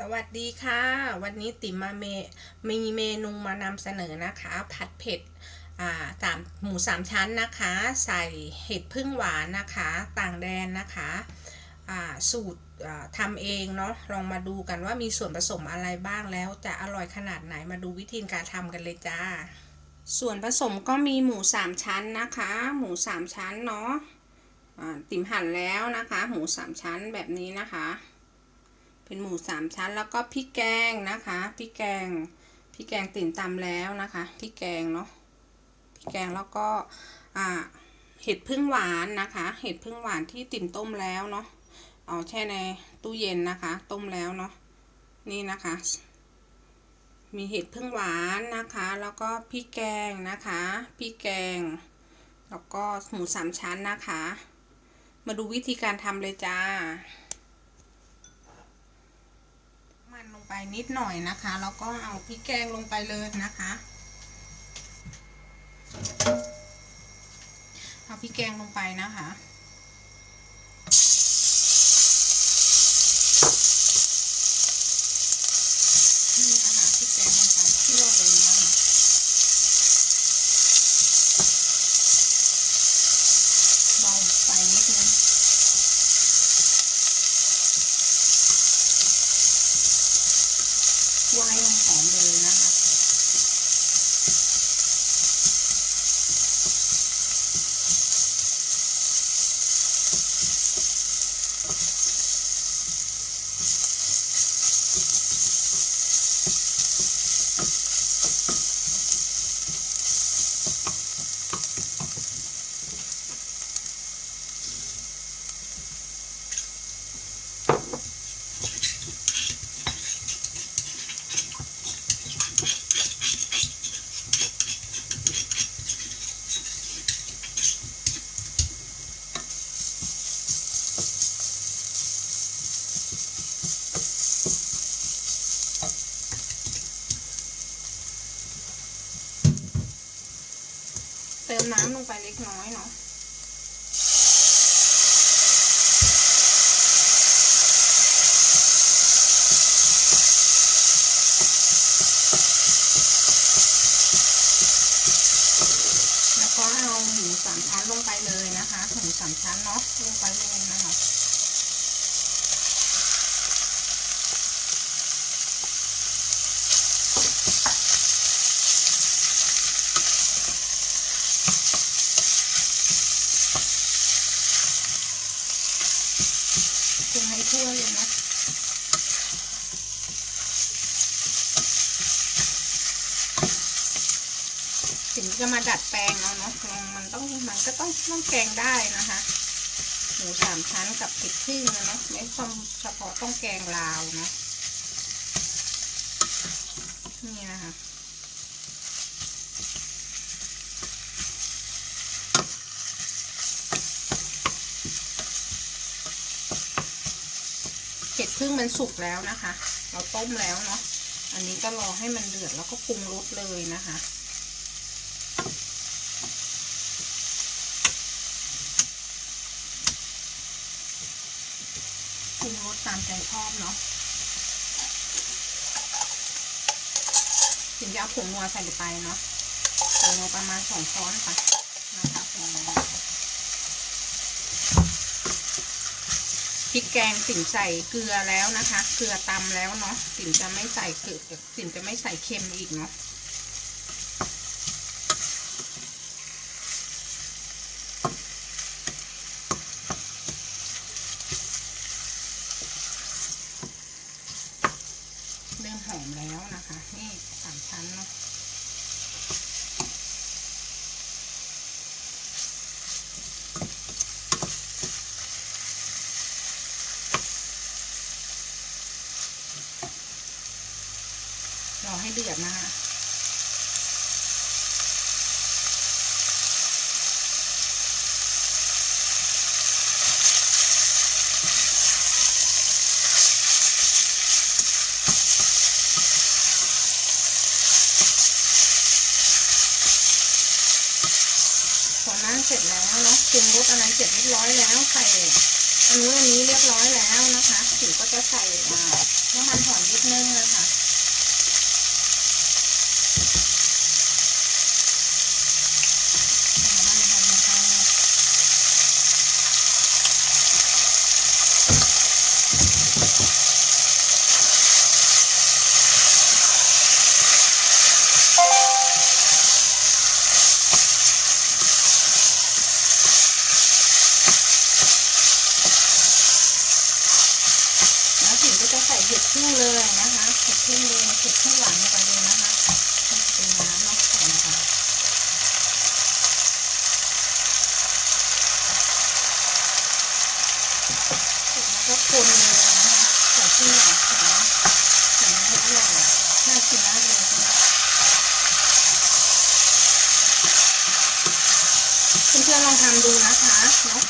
สวัสดีค่ะ วันนี้ติ๋มมาเมมีเมนูมานำเสนอนะคะ ผัดเผ็ดสามหมูสามชั้นนะคะ ใส่เห็ดพึ่งหวานนะคะ ต่างแดนนะคะสูตรทำเองเนาะลองมาดูกันว่ามีส่วนผสมอะไรบ้างแล้วจะอร่อยขนาดไหนมาดูวิธีการทำกันเลยจ้า ส่วนผสมก็มีหมูสามชั้นนะคะ หมูสามชั้นเนาะอ่าติ๋มหั่นแล้วนะคะ หมูสามชั้นแบบนี้นะคะ เป็นหมูสามชั้น แล้วก็พริกแกงนะคะพริกแกงพริกแกงติ่มตำแล้วนะคะพริกแกงเนาะพริกแกงแล้วก็อ่าเห็ดพึ่งหวานนะคะ เห็ดพึ่งหวานที่ติ่มต้มแล้วเนาะเอาแช่ในตู้เย็นนะคะ ต้มแล้วเนาะนี่นะคะ มีเห็ดพึ่งหวานนะคะ แล้วก็พริกแกงนะคะพริกแกง แล้วก็หมูสามชั้นนะคะ มาดูวิธีการทำเลยจ้า มั ไปนิดหน่อยนะคะ แล้วก็เอาพริกแกงลงไปเลยนะคะ เอาพริกแกงลงไปนะคะ นี่นะคะพริกแกงลงไปทั่วเลยนะคะเบาไฟนิดนึง คั่วให้หอมๆเลยนะคะ เติมน้ำลงไปเล็กน้อยเนาะแล้วก็เอาหมูสามชั้นลงไปเลยนะคะ หมูสามชั้นเนาะลงไปเลยนะคะ คนให้ทั่วเลยนะถึงจะมาดัดแปลงเอาเนาะมันต้องมันก็ต้องต้องแกงได้นะคะหมูสามชั้นกับผิดครึ่งนะเนาะไม่ต้องเฉพาะต้องแกงลาวเนาะนี่นะคะ เห็ดพึ่งมันสุกแล้วนะคะ เราต้มแล้วเนาะอันนี้ก็รอให้มันเดือดแล้วก็ปรุงรสเลยนะคะปรุงรสตามใจชอบเนาะถึงจะเอาผงนัวใส่ไปเนาะผงนัวประมาณสองช้อนค่ะนะคะผงนัว พริกแกงสิ่งใส่เกลือแล้วนะคะ เกลือตำแล้วเนาะสิ่งจะไม่ใส่เกลือสิ่งจะไม่ใส่เค็มอีกเนาะ ของน้าเสร็จแล้วเนาะปรุงรสอะไรเสร็จเรียบร้อยแล้วใส่อันนู้นอันนี้เรียบร้อยแล้วนะคะผิวก็จะใส่น้ำมันหอยนิดนึงนะคะ เลยนะคะเห็ดพึ่งเลยเห็ดพึ่งหวานลงไปเลยนะคะเป็นน้ำเนาะใส่นะคะแล้วก็คนเลยนะคะใส่พึ่งหวานเสร็จแล้วใส่ให้อร่อยน่ากินมากเลยนะคะเพื่อนๆลองทำดูนะคะเนาะ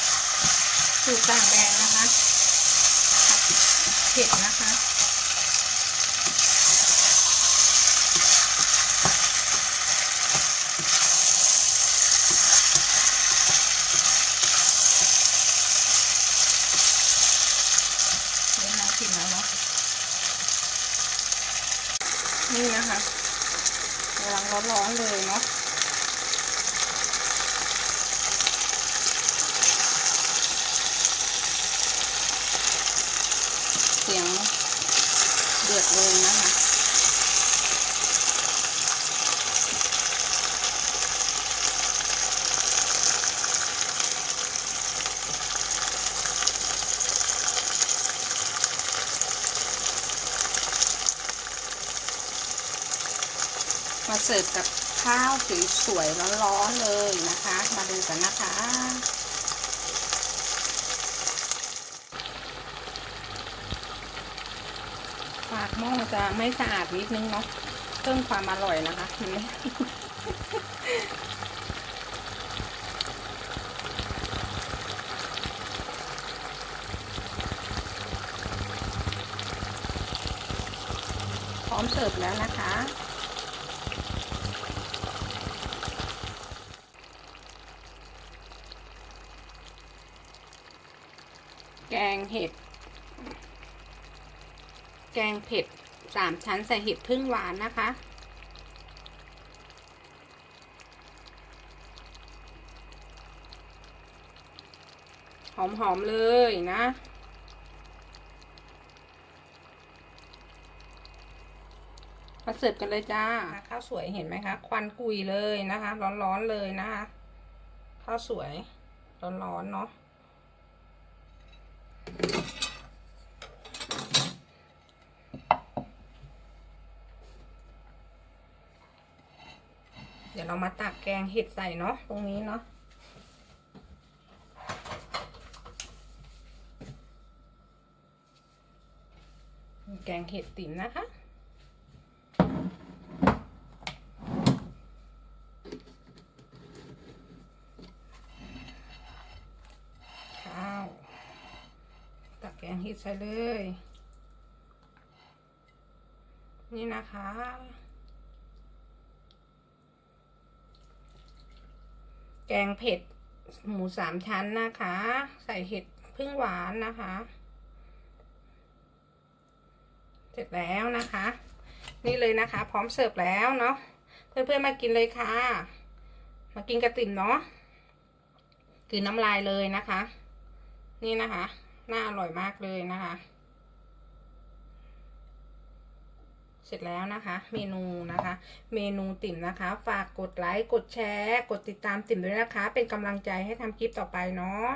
สูตรต่างแดนนะคะเผ็ดนะคะ เล่นน้ำกินแล้วเนาะ นี่นะคะ กำลังร้อนๆเลยเนาะ เสียงเดือดเลยนะคะ มา เสิร์ฟกับข้าวสวยๆร้อนๆเลยนะคะ มาดูกันนะคะ ปากหม้อจะไม่สะอาดนิดนึงเนาะเพิ่มความอร่อยนะคะเห็นไหมพร้อมเสิร์ฟแล้วนะคะ แกง เห็ด แกงเผ็ดสามชั้นใส่เห็ดพึ่งหวานนะคะ หอมๆเลยนะมาเสิร์ฟกันเลยจ้า ข้าวสวยเห็นไหมคะ ควันกุยเลยนะคะ ร้อนๆเลยนะคะ ข้าวสวย ร้อนๆเนาะ เดี๋ยวเรามาตักแกงเห็ดใส่เนาะตรงนี้เนาะแกงเห็ดติ๋มนะคะ ข้าว ตักแกงเห็ดใส่เลย นี่นะคะ แกงเผ็ด หมูสามชั้นนะคะ ใส่เห็ดพึ่งหวานนะคะ เสร็จแล้วนะคะ นี่เลยนะคะ พร้อมเสิร์ฟแล้วเนาะเพื่อนๆมากินเลยค่ะ มากินกระติ่มเนาะคือน้ำลายเลยนะคะ นี่นะคะ น่าอร่อยมากเลยนะคะ เสร็จแล้วนะคะ เมนูนะคะ เมนูติ่มนะคะ ฝากกดไลค์กดแชร์ กดติดตามติ่มด้วยนะคะ เป็นกำลังใจให้ทำคลิปต่อไปเนาะ